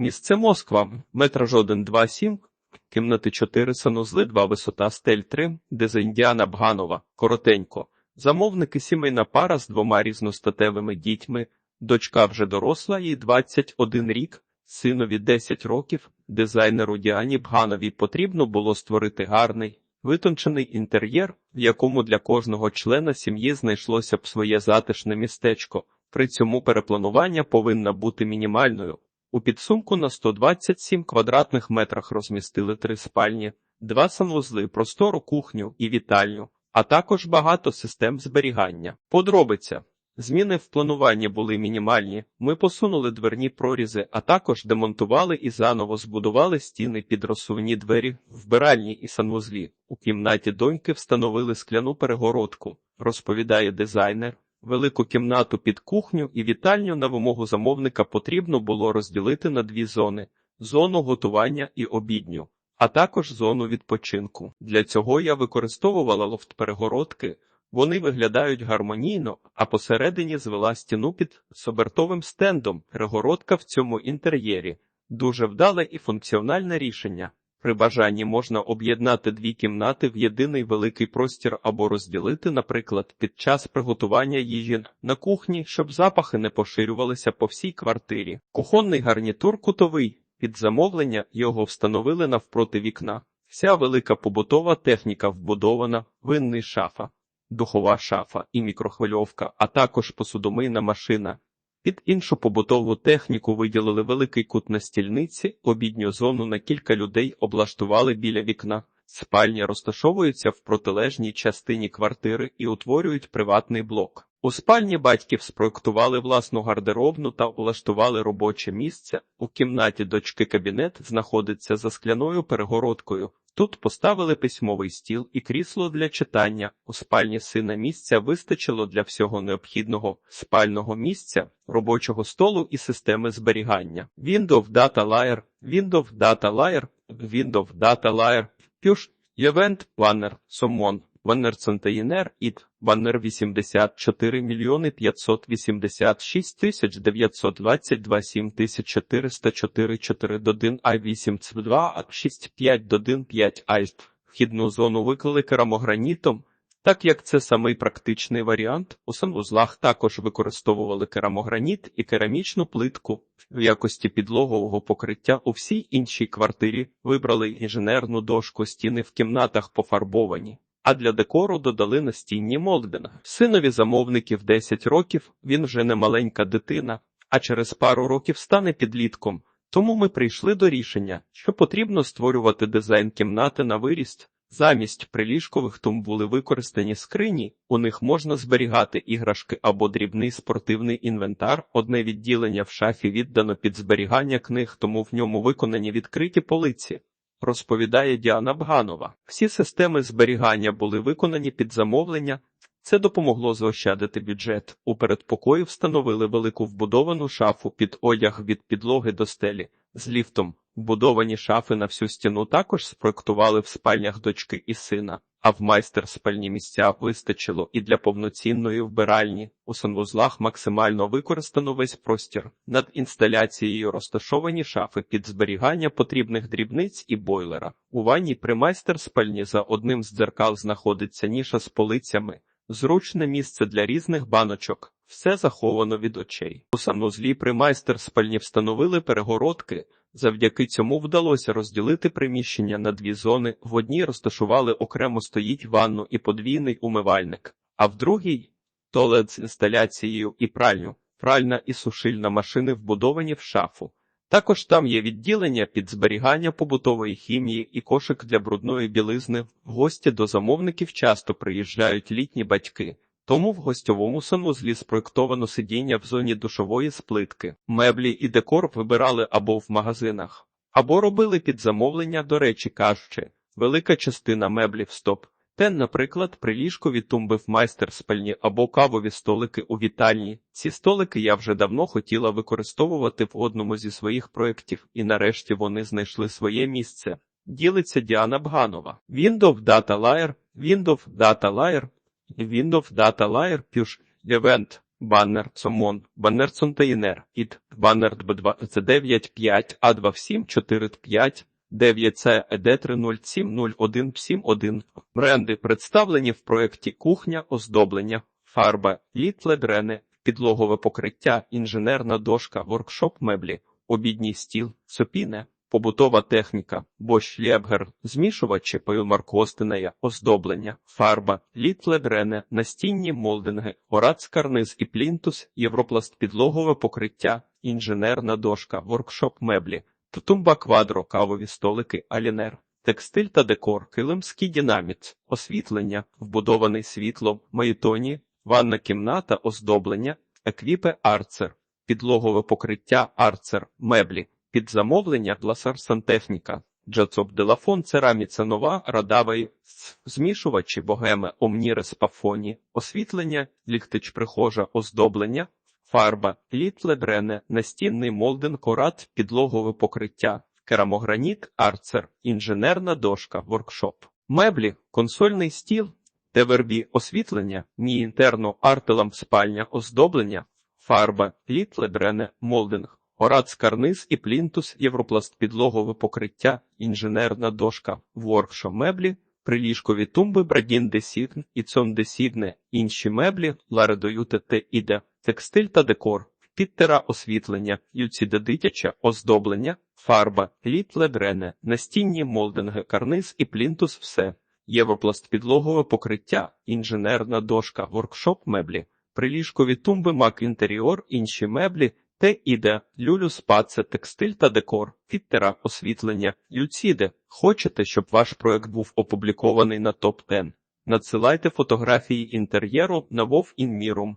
Місце Москва. Метраж 1, 2, 7. Кімнати 4, санузли 2, висота стель 3, дизайн Діана Бганова. Коротенько. Замовники сімейна пара з двома різностатевими дітьми. Дочка вже доросла, їй 21 рік, синові 10 років. Дизайнеру Діані Бгановій потрібно було створити гарний, витончений інтер'єр, в якому для кожного члена сім'ї знайшлося б своє затишне містечко. При цьому перепланування повинна бути мінімальною. У підсумку на 127 квадратних метрах розмістили три спальні, два санвузли, простору кухню і вітальню, а також багато систем зберігання. Подробиця. Зміни в плануванні були мінімальні. Ми посунули дверні прорізи, а також демонтували і заново збудували стіни під розсувні двері, вбиральні і санвузлі. У кімнаті доньки встановили скляну перегородку, розповідає дизайнер. Велику кімнату під кухню і вітальню на вимогу замовника потрібно було розділити на дві зони: зону готування і обідню, а також зону відпочинку. Для цього я використовувала лофт-перегородки. Вони виглядають гармонійно, а посередині звела стіну під собертовим стендом. Перегородка в цьому інтер'єрі дуже вдале і функціональне рішення. При бажанні можна об'єднати дві кімнати в єдиний великий простір або розділити, наприклад, під час приготування їжі на кухні, щоб запахи не поширювалися по всій квартирі. Кухонний гарнітур кутовий. Під замовлення його встановили навпроти вікна. Вся велика побутова техніка вбудована, винний шафа, духова шафа і мікрохвильовка, а також посудомийна машина. Під іншу побутову техніку виділили великий кут на стільниці, обідню зону на кілька людей облаштували біля вікна. Спальні розташовуються в протилежній частині квартири і утворюють приватний блок. У спальні батьків спроектували власну гардеробну та влаштували робоче місце. У кімнаті дочки кабінет знаходиться за скляною перегородкою. Тут поставили письмовий стіл і крісло для читання. У спальні сина місця вистачило для всього необхідного спального місця, робочого столу і системи зберігання. Windows Data Layer, Windows Data Layer, Windows Data Layer, Push, Event Planner, Summon, Container, IT, Banner 84 мільйони 586 тисяч 922 7404 4 1 I8 2 65 1 5 ISP. Вхідну зону виклали керамогранітом, так як це самий практичний варіант, у санвузлах також використовували керамограніт і керамічну плитку. В якості підлогового покриття у всій іншій квартирі вибрали інженерну дошку, стіни в кімнатах пофарбовані. А для декору додали настінні Молдена. Синові замовників 10 років, він вже не маленька дитина, а через пару років стане підлітком. Тому ми прийшли до рішення, що потрібно створювати дизайн кімнати на виріст. Замість приліжкових тум були використані скрині, у них можна зберігати іграшки або дрібний спортивний інвентар. Одне відділення в шафі віддано під зберігання книг, тому в ньому виконані відкриті полиці. Розповідає Діана Бганова. Всі системи зберігання були виконані під замовлення. Це допомогло заощадити бюджет. У передпокої встановили велику вбудовану шафу під одяг від підлоги до стелі з ліфтом. Вбудовані шафи на всю стіну також спроектували в спальнях дочки і сина, а в майстер спальні місця вистачило і для повноцінної вбиральні. У санвузлах максимально використано весь простір. Над інсталяцією розташовані шафи під зберігання потрібних дрібниць і бойлера. У ванні при майстер спальні за одним з дзеркал знаходиться ніша з полицями, зручне місце для різних баночок. Все заховано від очей. У санузлі при майстер спальні встановили перегородки. Завдяки цьому вдалося розділити приміщення на дві зони. В одній розташували окремо стоїть ванну і подвійний умивальник, а в другій туалет з інсталяцією і пральню. Пральна і сушильна машини вбудовані в шафу. Також там є відділення під зберігання побутової хімії і кошик для брудної білизни. Гості до замовників часто приїжджають літні батьки. Тому в гостьовому санвузлі спроєктовано сидіння в зоні душової сплитки. Меблі і декор вибирали або в магазинах, або робили під замовлення, до речі, кажучи, велика частина меблів стоп. Те, наприклад, приліжкові тумби в майстер спальні або кавові столики у вітальні. Ці столики я вже давно хотіла використовувати в одному зі своїх проєктів, і нарешті вони знайшли своє місце. Ділиться Діана Бганова. Windows Data Layer, Windows Data Layer, Windows Data Layer Push Event Баннер Сомон, Баннер Контейнер, ІД, Баннер ДБ2, С95, А27, 45, 9C, ЕД3070171. Бренди представлені в проєкті Кухня, оздоблення, фарба, літле дрени, підлогове покриття, інженерна дошка, воркшоп меблі, обідній стіл, сопіне, побутова техніка, Bosch Liebherr, змішувачі, пилмаркостинея, оздоблення, фарба, літле дрене, настінні молдинги, орац карниз і плінтус, європласт підлогове покриття, інженерна дошка, воркшоп меблі, тутумба квадро, кавові столики, алінер. Текстиль та декор, килимський динаміт, освітлення, вбудований світлом, маїтоні, ванна кімната, оздоблення, еквіпе арцер, підлогове покриття арцер, меблі, під замовлення Гласар Сантехніка, Джацоп Делафон, Цераміця Нова, Радавей, змішувачі, богеми, Омнірес Пафоні, освітлення, ліхтич прихожа, оздоблення, фарба, літле дрене, настінний молден, корат, підлогове покриття, керамограніт, арцер, інженерна дошка, воркшоп, меблі, консольний стіл, ТВРБ, освітлення, мі інтерно, артелам, спальня, оздоблення, фарба, літле дрене, молдинг, Орац карниз і плінтус, європласт підлогове покриття, інженерна дошка, воркшо меблі, приліжкові тумби, брадін десігн і цон десігне, інші меблі, ларедою ТТ іде, текстиль та декор, підтера освітлення, юціде дитяче, оздоблення, фарба, літле дрене, настінні молдинги, карниз і плінтус все, європласт підлогове покриття, інженерна дошка, воркшоп меблі, приліжкові тумби, мак інтеріор, інші меблі, те іде, люлю спаце, текстиль та декор, фіттера, освітлення, Люциде, Хочете, щоб ваш проект був опублікований на топ 10 Надсилайте фотографії інтер'єру на Вов WoW.